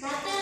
Dati